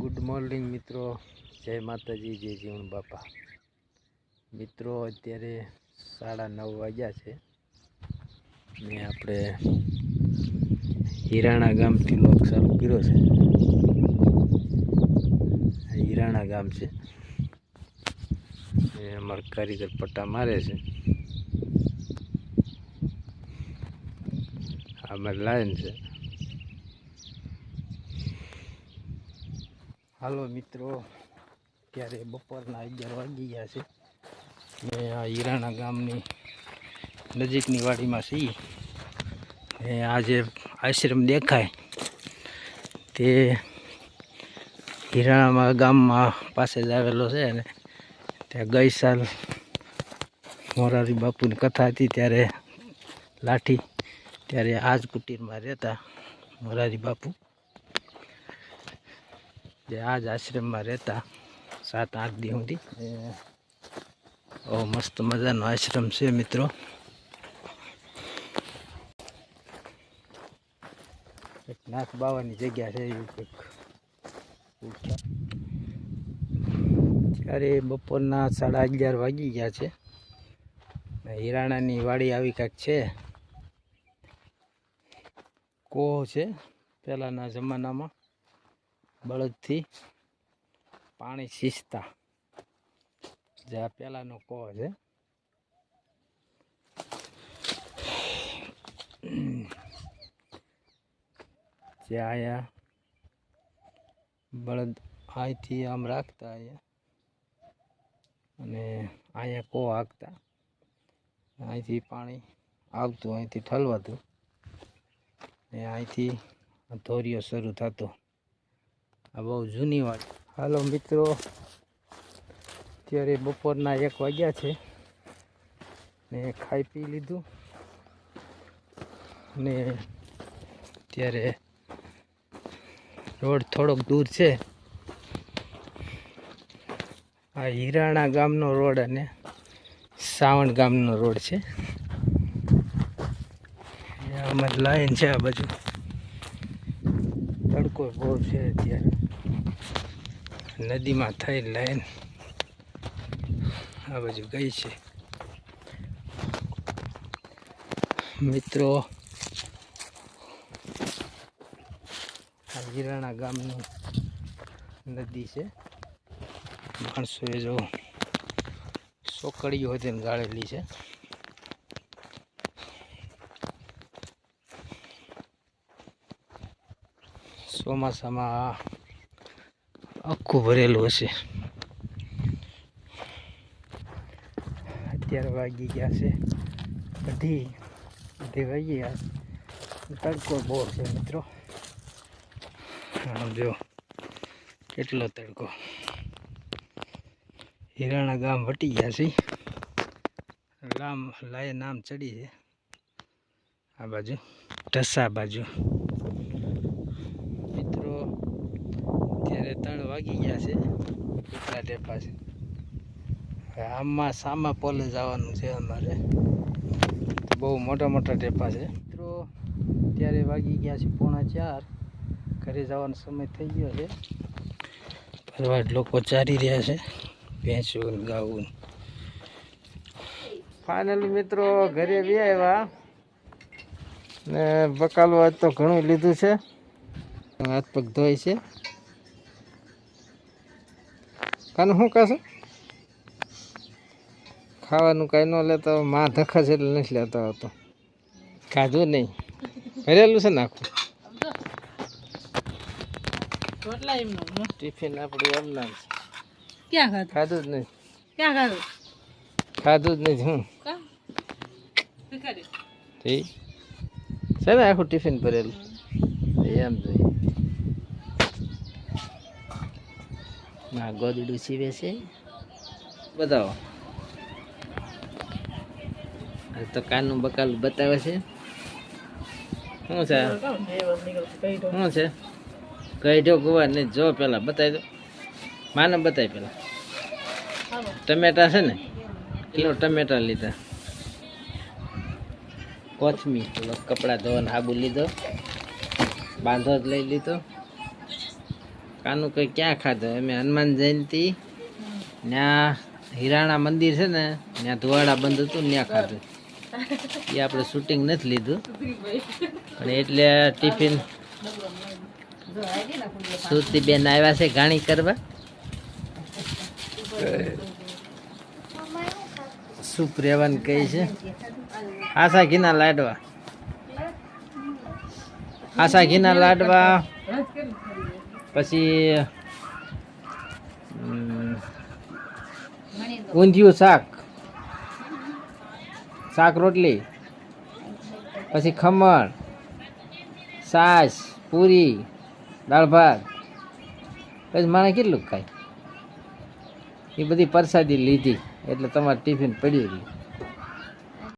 Good morning મિત્રો. જય માતાજી, જય જીવન બાપા. મિત્રો, અત્યારે સાડા નવ વાગ્યા છે. ને આપણે હિરાણા ગામથી લોક ચાલુ કર્યો છે. હિરાણા ગામ છે. એ અમારા કારીગર પટ્ટા મારે છે. અમારી લાઈન છે. હાલો મિત્રો ત્યારે બપોરના અગિયાર વાગી ગયા છે. ને આ હીરાણા ગામની નજીકની વાડીમાં છીએ. ને આ જે આશ્રમ દેખાય. તે હીરાણામાં ગામમાં પાસે જ આવેલો છે અને ત્યાં ગઈ સાલ મોરારી બાપુની કથા હતી, ત્યારે લાઠી, ત્યારે આ જ કુટીરમાં રહેતા મોરારી બાપુ. જે આ જ આશ્રમમાં રહેતા સાત આઠ દી સુધી. ઓ મસ્ત મજાનો આશ્રમ છે મિત્રો. એક નાથ બાવાની જગ્યા છે એવું કંઈક. ત્યારે બપોરના સાડા અગિયાર વાગી ગયા છે. ને હિરાણાની વાડી આવી કાંઈક છે. કોહ છે પહેલાંના જમાનામાં. બળદથી પાણી સીસતા જે આ પહેલાંનો કોહ છે જે, આયા. બળદ અહીંથી આમ રાખતા અહીંયા અને અહીંયા કોહ હાંકતા. અહીંથી પાણી આવતું અહીંથી ઠલવાતું. ને અહીંથી ધોરિયો શરૂ થતો. આ બહુ જૂની વાત. હાલો મિત્રો, અત્યારે બપોરના એક વાગ્યા છે. ને ખાઈ પી લીધું. ને અત્યારે રોડ થોડોક દૂર છે. આ હિરાણા ગામનો રોડ અને સાવણ ગામનો રોડ છે. આમાં લાઈન છે આ બાજુ. તડકો બહુ છે અત્યારે. નદીમાં થઈ લાઈન આ બાજુ ગઈ છે. મિત્રો, આ હિરાણા ગામની નદી છે. માણસોએ જો સોકડીઓ હતી ગાળેલી છે. ચોમાસામાં આખું ભરેલું હશે. અત્યારે વાગી ગયા છે. અઢી અઢી વાગી ગયા તડકો બહુ છે મિત્રો. જો, કેટલો તડકો. હિરાણા ગામ વટી ગયા છે. ગામ લાય નામ ચડી છે. આ બાજુ, ઢસા બાજુ મિત્રો અત્યારે ત્રણ વાગી ગયા છે. કેટલા ટેપા છે હવે આમાં સામા પોલે જવાનું છે અમારે. બહુ મોટા મોટા ટેપા છે. મિત્રો, ત્યારે વાગી ગયા છે પોણા ચાર. ઘરે જવાનો સમય થઈ ગયો છે. ભરવાડ લોકો ચારી રહ્યા છે. ભેંસું ગાવું ફાઇનલી મિત્રો, ઘરે બી ને બકાલો આજ તો ઘણું લીધું છે. હાથ પગ ધોય છે. કાનું શું કાશે ખાવાનું કાંઈ ન લેતો માં ધક્કા છે એટલે નથી લેતો હતો. ખાધું નહીં. ભરેલું છે ને આખું રોટલા એમનો? હમ. ટિફિન આપણું એમ ક્યાં ખાધું? ખાધું જ નહીં. ક્યાં ખાધું? ખાધું જ નહીં હું? છે ને આખું ટિફિન ભરેલું? એમ જોઈએ. ના ગોદડું સીવે છે. બતાવો. તો કાનનું બકાલું બતાવે છે. શું છે? શું છે? કહી દો ગોવા નહીં જો પેલા બતાવી દો. માને બતાવી પેલા. ટમેટા છે ને? કિલો ટમેટા લીધા. કોથમી પેલો કપડાં ધોવાનો આબુ લીધો. બાંધો જ લઈ લીધો. કાનું કઈ ક્યાં ખાધું? અમે હનુમાન જયંતિ. ત્યાં હિરાણા મંદિર છે ને ત્યાં ધુવાડા બંધ હતું ત્યાં ખાધું. એ આપણે શૂટિંગ નથી લીધું. પણ એટલે ટિફિન સુરતી બેન આવ્યા છે ઘાણી કરવા. સૂપ રહેવાનું કહે છે. આશા ઘીના લાડવા. આશા ઘીના લાડવા. પછી ઊંધિયું શાક. શાક રોટલી. પછી ખમણ છાશ પૂરી દાળ ભાત. પછી માણે કેટલું ખાય? એ બધી પ્રસાદી લીધી એટલે તમારે ટિફિન પડ્યું રહ્યું